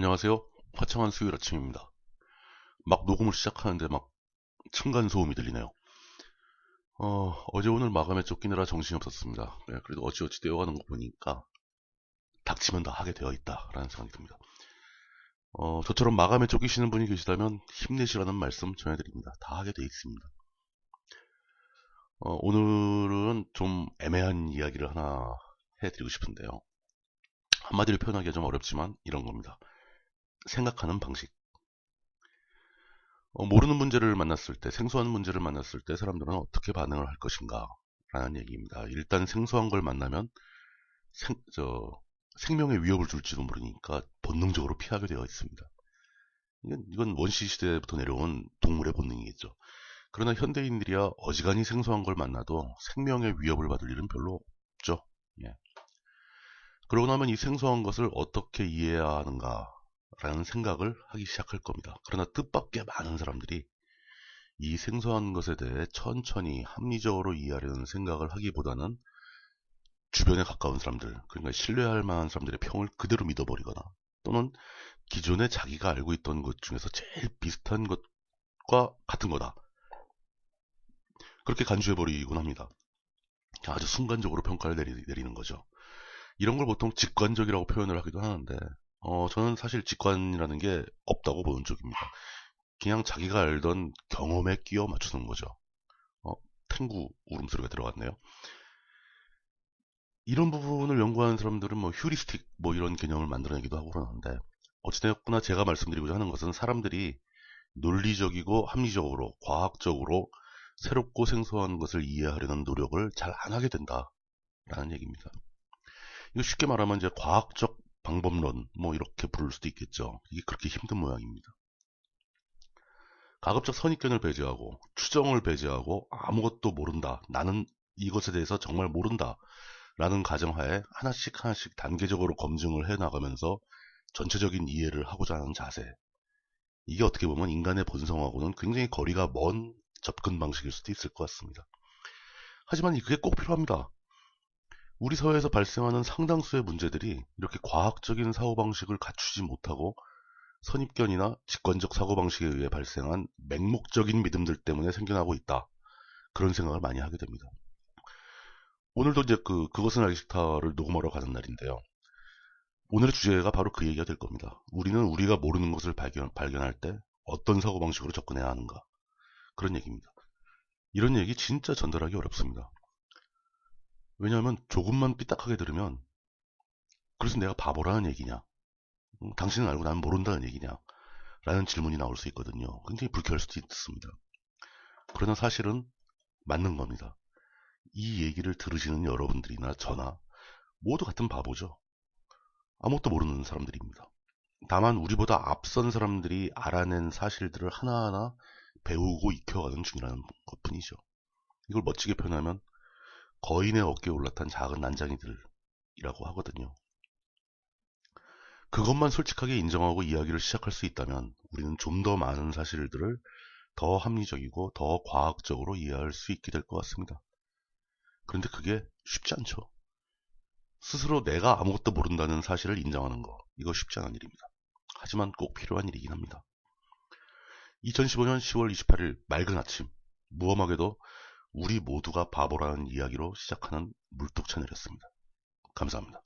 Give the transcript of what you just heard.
안녕하세요. 화창한 수요일 아침입니다. 막 녹음을 시작하는데 막 층간 소음이 들리네요. 어, 어제 오늘 마감에 쫓기느라 정신이 없었습니다. 네, 그래도 어찌어찌 되어가는 거 보니까 닥치면 다 하게 되어 있다라는 생각이 듭니다. 어, 저처럼 마감에 쫓기시는 분이 계시다면 힘내시라는 말씀 전해드립니다. 다 하게 되어 있습니다. 어, 오늘은 좀 애매한 이야기를 하나 해드리고 싶은데요. 한마디로 표현하기가 좀 어렵지만 이런 겁니다. 생각하는 방식. 어, 모르는 문제를 만났을 때, 생소한 문제를 만났을 때 사람들은 어떻게 반응을 할 것인가 라는 얘기입니다. 일단 생소한 걸 만나면 생, 저, 생명에 위협을 줄지도 모르니까 본능적으로 피하게 되어 있습니다. 이건, 이건 원시 시대부터 내려온 동물의 본능이겠죠. 그러나 현대인들이야 어지간히 생소한 걸 만나도 생명의 위협을 받을 일은 별로 없죠. 예. 그러고 나면 이 생소한 것을 어떻게 이해해야 하는가 라는 생각을 하기 시작할 겁니다. 그러나 뜻밖의 많은 사람들이 이 생소한 것에 대해 천천히 합리적으로 이해하려는 생각을 하기보다는 주변에 가까운 사람들, 그러니까 신뢰할 만한 사람들의 평을 그대로 믿어버리거나 또는 기존에 자기가 알고 있던 것 중에서 제일 비슷한 것과 같은 거다. 그렇게 간주해버리곤 합니다. 아주 순간적으로 평가를 내리, 내리는 거죠. 이런 걸 보통 직관적이라고 표현을 하기도 하는데 어, 저는 사실 직관이라는 게 없다고 보는 쪽입니다. 그냥 자기가 알던 경험에 끼워 맞추는 거죠. 어, 탱구 울음소리가 들어갔네요. 이런 부분을 연구하는 사람들은 뭐 휴리스틱 뭐 이런 개념을 만들어내기도 하고 그러는데 어찌되었구나 제가 말씀드리고자 하는 것은 사람들이 논리적이고 합리적으로 과학적으로 새롭고 생소한 것을 이해하려는 노력을 잘 안 하게 된다라는 얘기입니다. 이거 쉽게 말하면 이제 과학적 방법론 뭐 이렇게 부를 수도 있겠죠. 이게 그렇게 힘든 모양입니다. 가급적 선입견을 배제하고 추정을 배제하고 아무것도 모른다. 나는 이것에 대해서 정말 모른다. 라는 가정하에 하나씩 하나씩 단계적으로 검증을 해 나가면서 전체적인 이해를 하고자 하는 자세. 이게 어떻게 보면 인간의 본성하고는 굉장히 거리가 먼 접근 방식일 수도 있을 것 같습니다. 하지만 그게 꼭 필요합니다. 우리 사회에서 발생하는 상당수의 문제들이 이렇게 과학적인 사고방식을 갖추지 못하고 선입견이나 직관적 사고방식에 의해 발생한 맹목적인 믿음들 때문에 생겨나고 있다. 그런 생각을 많이 하게 됩니다. 오늘도 이제 그, 그것은 알기 싫다를 녹음하러 가는 날인데요. 오늘의 주제가 바로 그 얘기가 될 겁니다. 우리는 우리가 모르는 것을 발견, 발견할 때 어떤 사고방식으로 접근해야 하는가. 그런 얘기입니다. 이런 얘기 진짜 전달하기 어렵습니다. 왜냐하면 조금만 삐딱하게 들으면 그래서 내가 바보라는 얘기냐 음, 당신은 알고 나는 모른다는 얘기냐 라는 질문이 나올 수 있거든요. 굉장히 불쾌할 수도 있습니다. 그러나 사실은 맞는 겁니다. 이 얘기를 들으시는 여러분들이나 저나 모두 같은 바보죠. 아무것도 모르는 사람들입니다. 다만 우리보다 앞선 사람들이 알아낸 사실들을 하나하나 배우고 익혀가는 중이라는 것 뿐이죠. 이걸 멋지게 표현하면 거인의 어깨에 올라탄 작은 난장이들이라고 하거든요. 그것만 솔직하게 인정하고 이야기를 시작할 수 있다면 우리는 좀 더 많은 사실들을 더 합리적이고 더 과학적으로 이해할 수 있게 될 것 같습니다. 그런데 그게 쉽지 않죠. 스스로 내가 아무것도 모른다는 사실을 인정하는 거, 이거 쉽지 않은 일입니다. 하지만 꼭 필요한 일이긴 합니다. 2015년 10월 28일 맑은 아침, 무엄하게도 우리 모두가 바보라는 이야기로 시작하는 물뚝 채널이었습니다. 감사합니다.